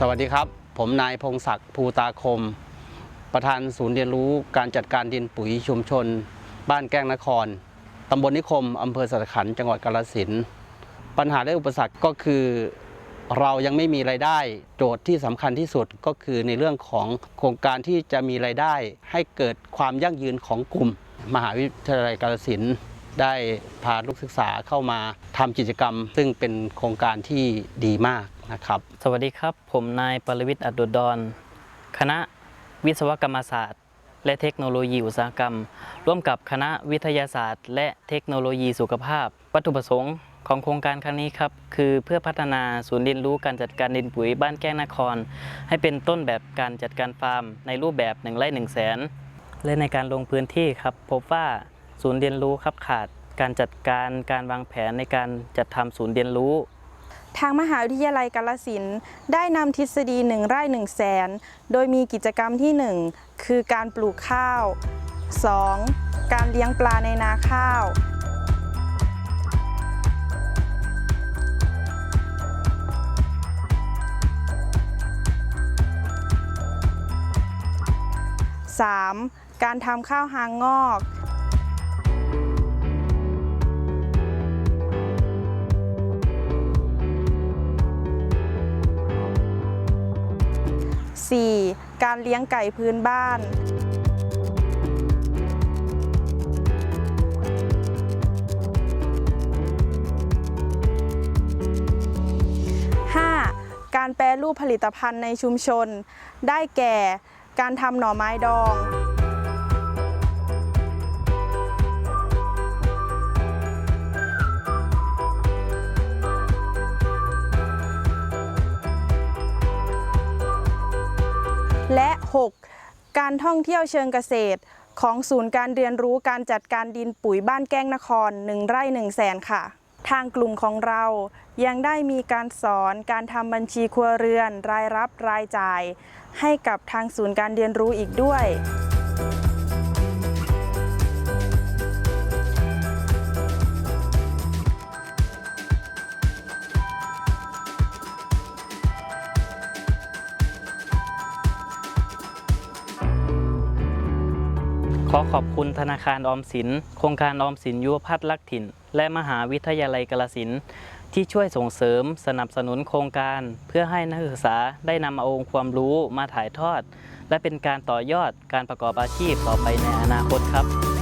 สวัสดีครับ ผมนายพงศักดิ์ภูตาคม ประธานศูนย์เรียนรู้การจัดการดินปุ๋ยชุมชน บ้านแก้งนครตำบลนิคมอำเภอสัตขันจังหวัดกาฬสินปัญหาและอุปสรรคก็คือ เรายังไม่มีไรายได้โจทย์ที่สำคัญที่สุดก็คือในเรื่องของโครงการที่จะมีไรายได้ ให้เกิดความยั่งยืนของกลุ่ม มหาวิทยาลัยกาฬสิน ได้พาลูกศึกษาเข้ามาทำกิจกรรม ซึ่งเป็นโครงการที่ดีมากนะครับ สวัสดีครับ ผมนายปรวิทย์อัดดุดร คณะวิศวกรรมศาสตร์ และเทคโนโลยีอุตสาหกรรม ร่วมกับคณะวิทยาศาสตร์ และเทคโนโลยีสุขภาพ วัตถุประสงค์ของโครงการครั้งนี้ครับ คือเพื่อพัฒนาศูนย์เรียนรู้การจัดการดินปุ๋ยบ้านแก้งนคร ให้เป็นต้นแบบการจัดการฟาร์ม ในรูปแบบ1ไร่1แสนและในการลงพื้นที่ครับ พบว่า ศูนย์เรียนรู้ครับขาดการจัดการการวางแผนในการจัดทำศูนย์เรียนรู้ ทางมหาวิทยาลัยกาลสินได้นำทฤษฎี1ไร่1แสน โดยมีกิจกรรมที่ 1 คือการปลูกข้าว 2. การเลี้ยงปลาในนาข้าว 3. การทำข้าวหางงอก 4. การเลี้ยงไก่พื้นบ้าน 5. การแปรรูปผลิตภัณฑ์ในชุมชน ได้แก่ การทำหน่อไม้ดอง และ 6. การท่องเที่ยวเชิงเกษตร ของศูนย์การเรียนรู้การจัดการดินปุ๋ยบ้านแก้งนคร 1 ไร่1แสนค่ะ ทางกลุ่มของเรายังได้มีการสอนการทำบัญชีครัวเรือน รายรับรายจ่าย ให้กับทางศูนย์การเรียนรู้อีกด้วย อขอบคุณธนาคารออมสิน โครงการออมสินยุวพัฒน์ลักถิ่น และมหาวิทยาลัยกาลสินที่ช่วยส่งเสริมสนับสนุนโครงการ เพื่อให้นักศึกษาได้นำเอาองค์ความรู้มาถ่ายทอด และเป็นการต่อยอดการประกอบอาชีพต่อไปในอนาคตครับ